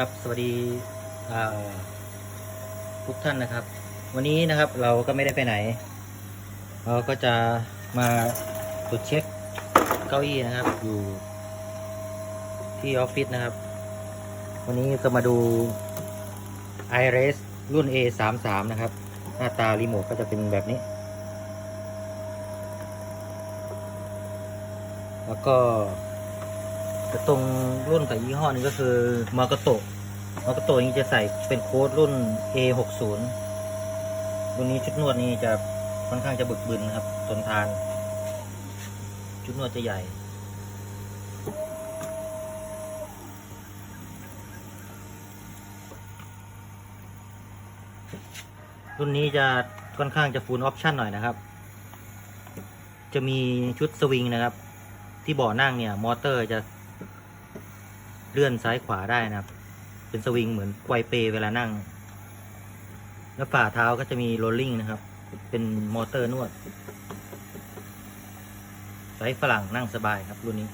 ครับสวัสดีทุกท่านนะครับ วันนี้นะครับเราก็ไม่ได้ไปไหน เราก็จะมาตรวจเช็คเก้าอี้นะครับ อยู่ที่ออฟฟิศนะครับ วันนี้ก็มาดู i r s รุ่น A 3 3 นะครับ หน้าตารีโมทก็จะเป็นแบบนี้ แล้วก็ ตรงรุ่นกับยี่ห้อหนึงก็คือมากโตะมากโตะนี้จะใส่เป็นโค้ดรุ่น A60 รุ่นนี้ชุดนวดนี้จะค่อนข้างจะบึกบึนนะครับทนทาน ชุดนวดจะใหญ่ รุ่นนี้จะค่อนข้างจะฟูลออปชั่นหน่อยนะครับ จะมีชุดสวิงนะครับ ที่เบาะนั่งเนี่ย มอเตอร์จะ เลื่อนซ้ายขวาได้นะครับ เป็นสวิงเหมือนไกวเปเวลานั่ง แล้วฝ่าเท้าก็จะมีโรลลิ่งนะครับ เป็นมอเตอร์นวดไซส์ฝรั่งนั่งสบายครับรุ่นนี้